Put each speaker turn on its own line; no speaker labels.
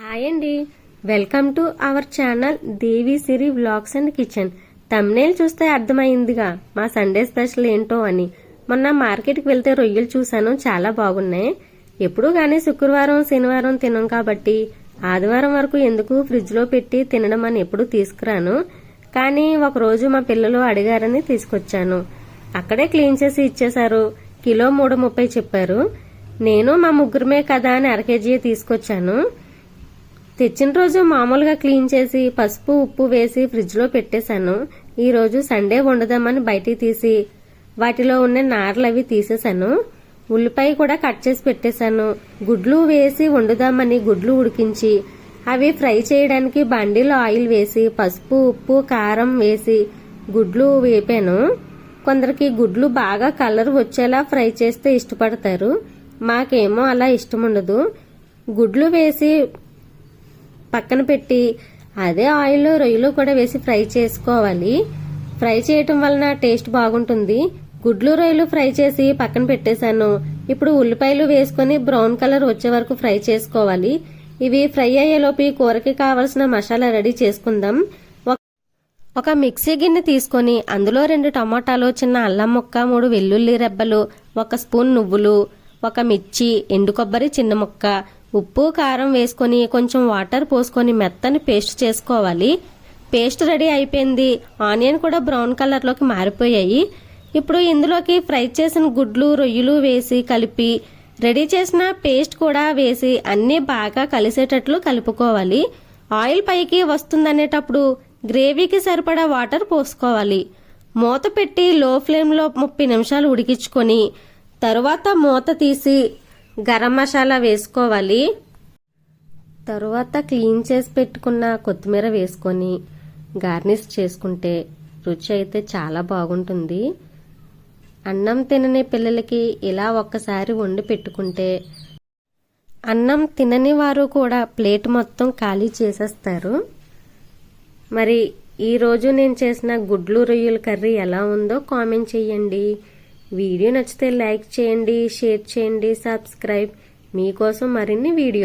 Hi అండి. Welcome to our channel Devi Siri blogs and kitchen. Thumbnail చూస్తే అర్థమైందిగా మా సండే స్పెషల్ ఏంటో అని. మొన్న మార్కెట్కి వెళ్తే రొయ్యలు చూశాను చాలా బాగున్నాయి. ఎప్పుడూ కానీ శుక్రవారం శనివారం తినం కాబట్టి ఆదివారం వరకు ఎందుకు ఫ్రిడ్జ్లో పెట్టి తినడం అని ఎప్పుడు తీసుకురాను. కానీ ఒకరోజు మా పిల్లలు అడిగారని తీసుకొచ్చాను. అక్కడే క్లీన్ చేసి ఇచ్చేశారు. కిలో మూడు ముప్పై చెప్పారు. నేను మా ముగ్గురమే కదా అని అర కేజీ తీసుకొచ్చాను. తెచ్చిన రోజు మామూలుగా క్లీన్ చేసి పసుపు ఉప్పు వేసి ఫ్రిడ్జ్లో పెట్టేశాను. ఈరోజు సండే వండుదామని బయటికి తీసి వాటిలో ఉన్న నారలు అవి తీసేశాను. ఉల్లిపాయ కూడా కట్ చేసి పెట్టేశాను. గుడ్లు వేసి వండుదామని గుడ్లు ఉడికించి అవి ఫ్రై చేయడానికి బండిలో ఆయిల్ వేసి పసుపు ఉప్పు కారం వేసి గుడ్లు వేపాను. కొందరికి గుడ్లు బాగా కలర్ వచ్చేలా ఫ్రై చేస్తే ఇష్టపడతారు. మాకేమో అలా ఇష్టం ఉండదు గుడ్లు వేసి పక్కన పెట్టి అదే ఆయిల్లో రొయ్యలు కూడా వేసి ఫ్రై చేసుకోవాలి. ఫ్రై చేయటం వలన టేస్ట్ బాగుంటుంది. గుడ్లు రొయ్యలు ఫ్రై చేసి పక్కన పెట్టేశాను. ఇప్పుడు ఉల్లిపాయలు వేసుకొని బ్రౌన్ కలర్ వచ్చే వరకు ఫ్రై చేసుకోవాలి. ఇవి ఫ్రై అయ్యేలోపు కూరకి కావలసిన మసాలా రెడీ చేసుకుందాం. ఒక- ఒక మిక్సీ గిన్నె తీసుకొని అందులో రెండు టమాటాలు చిన్న అల్లం ముక్క మూడు వెల్లుల్లి రెబ్బలు ఒక స్పూన్ నువ్వులు ఒక మిర్చి ఎండు కొబ్బరి చిన్న ముక్క ఉప్పు కారం వేసుకొని కొంచెం వాటర్ పోసుకొని మెత్తని పేస్ట్ చేసుకోవాలి. పేస్ట్ రెడీ అయిపోయింది. ఆనియన్ కూడా బ్రౌన్ కలర్లోకి మారిపోయాయి. ఇప్పుడు ఇందులోకి ఫ్రై చేసిన గుడ్లు రొయ్యలు వేసి కలిపి రెడీ చేసిన పేస్ట్ కూడా వేసి అన్నీ బాగా కలిసేటట్లు కలుపుకోవాలి. ఆయిల్ పైకి వస్తుందనేటప్పుడు గ్రేవీకి సరిపడా వాటర్ పోసుకోవాలి. మూత పెట్టి లో ఫ్లేమ్లో ముప్పై నిమిషాలు ఉడికించుకొని తరువాత మూత తీసి గరం మసాలా వేసుకోవాలి. తరువాత క్లీన్ చేసి పెట్టుకున్న కొత్తిమీర వేసుకొని గార్నిష్ చేసుకుంటే రుచి అయితే చాలా బాగుంటుంది. అన్నం తినని పిల్లలకి ఇలా ఒక్కసారి వండి పెట్టుకుంటే అన్నం తినని వారు కూడా ప్లేట్ మొత్తం ఖాళీ చేసేస్తారు. మరి ఈరోజు నేను చేసిన గుడ్లు రొయ్యల కర్రీ ఎలా ఉందో కామెంట్ చేయండి. వీడియో నచ్చితే లైక్ చేయండి షేర్ చేయండి సబ్స్క్రైబ్. మీకోసం మరిన్ని వీడియో